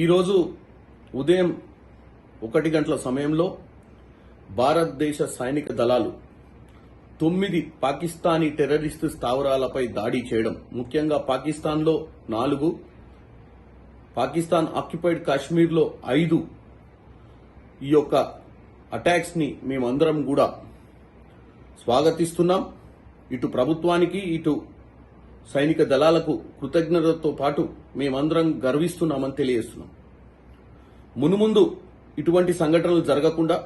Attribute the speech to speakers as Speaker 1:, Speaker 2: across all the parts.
Speaker 1: ఈరోజు ఉదయం ఒకటి గంటల సమయంలో భారతదేశ సైనిక దళాలు తొమ్మిది పాకిస్తానీ టెర్రరిస్టు స్థావరాలపై దాడి చేయడం ముఖ్యంగా పాకిస్తాన్లో నాలుగు పాకిస్తాన్ ఆక్యుపైడ్ కాశ్మీర్లో ఐదు ఈ యొక్క అటాక్స్ని మేమందరం కూడా స్వాగతిస్తున్నాం. ఇటు ప్రభుత్వానికి ఇటు సైనిక దళాలకు కృతజ్ఞతతో పాటు మేమందరం గర్విస్తున్నామని తెలియజేస్తున్నాం. మునుముందు ఇటువంటి సంఘటనలు జరగకుండా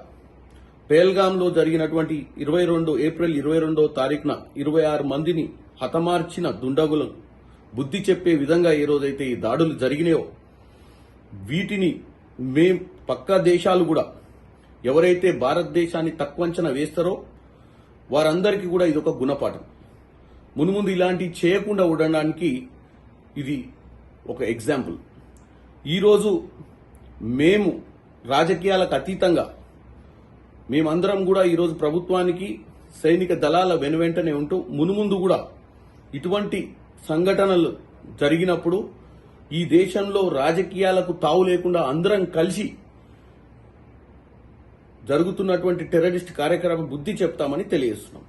Speaker 1: పేల్గాంలో జరిగినటువంటి ఇరవై రెండు ఏప్రిల్ ఇరవై రెండో తారీఖున ఇరవై ఆరు మందిని హతమార్చిన దుండగులను బుద్ధి చెప్పే విధంగా ఏ రోజైతే ఈ దాడులు జరిగినాయో వీటిని మేం పక్క దేశాలు కూడా ఎవరైతే భారతదేశాన్ని తక్కువంచన వేస్తారో వారందరికీ కూడా ఇది ఒక గుణపాఠం. మునుముందు ఇలాంటివి చేయకుండా ఉండడానికి ఇది ఒక ఎగ్జాంపుల్. ఈరోజు మేము రాజకీయాలకు అతీతంగా మేమందరం కూడా ఈరోజు ప్రభుత్వానికి సైనిక దళాల వెనువెంటనే ఉంటూ మునుముందు కూడా ఇటువంటి సంఘటనలు జరిగినప్పుడు ఈ దేశంలో రాజకీయాలకు తావు లేకుండా అందరం కలిసి జరుగుతున్నటువంటి టెర్రరిస్ట్ కార్యక్రమం బుద్ధి చెప్తామని తెలియజేస్తున్నాం.